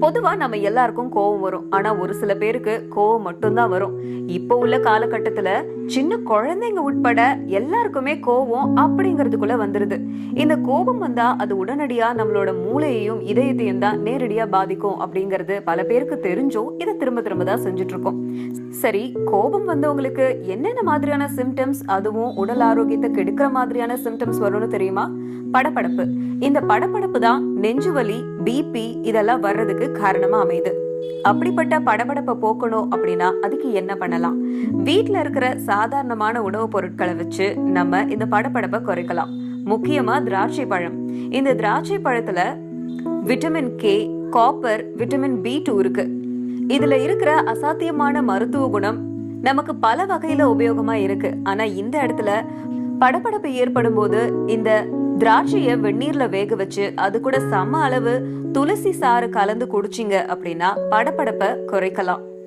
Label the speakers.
Speaker 1: பொதுவா நம்ம எல்லாருக்கும் கோவம் வரும். ஆனா ஒரு சில பேருக்கு கோவம் மட்டும்தான் வரும். இப்போ உள்ள காலகட்டத்துல சின்ன குழந்தைங்க உட்பட எல்லாருக்குமே கோபம் அப்படிங்கிறதுக்குள்ள வந்துருது. இந்த கோபம் வந்தா அது உடனடியா நம்மளோட மூளையையும் இதயத்தையும் தான் நேரடியா பாதிக்கும் அப்படிங்கறது பல பேருக்கு தெரிஞ்சும் இதை திரும்ப திரும்ப தான் செஞ்சுட்டு இருக்கோம் சரி கோபம் வந்தவங்களுக்கு என்னென்ன மாதிரியான சிம்டம்ஸ் அதுவும் உடல் ஆரோக்கியத்தை கெடுக்கிற மாதிரியான சிம்டம்ஸ் வரும்னு தெரியுமா? படப்படப்பு இந்த படப்படப்பு தான் நெஞ்சுவலி பிபி இதெல்லாம் வர்றதுக்கு காரணமா அமையுது. அப்படிப்பட்ட படபடப்பை போக்கணும் அப்படின்னா அதுக்கு என்ன பண்ணலாம்? வீட்டில் இருக்கிற சாதாரணமான உணவுப் பொருட்களை வச்சு நம்ம இந்த படபடப்பை குறைக்கலாம். முக்கியமா திராட்சை பழம். இந்த திராட்சை பழத்துல vitamin K copper vitamin B two இருக்கு. இதுல இருக்கிற அசாத்தியமான மருத்துவ குணம் நமக்கு பல வகையில உபயோகமா இருக்கு. ஆனா இந்த இடத்துல படபடப்பு ஏற்படும் போது இந்த திராட்சையை வெந்நீர்ல வேக வச்சு அது கூட சம அளவு துளசி சாறு கலந்து குடிச்சிங்க அப்படின்னா படபடப்பை குறைக்கலாம்.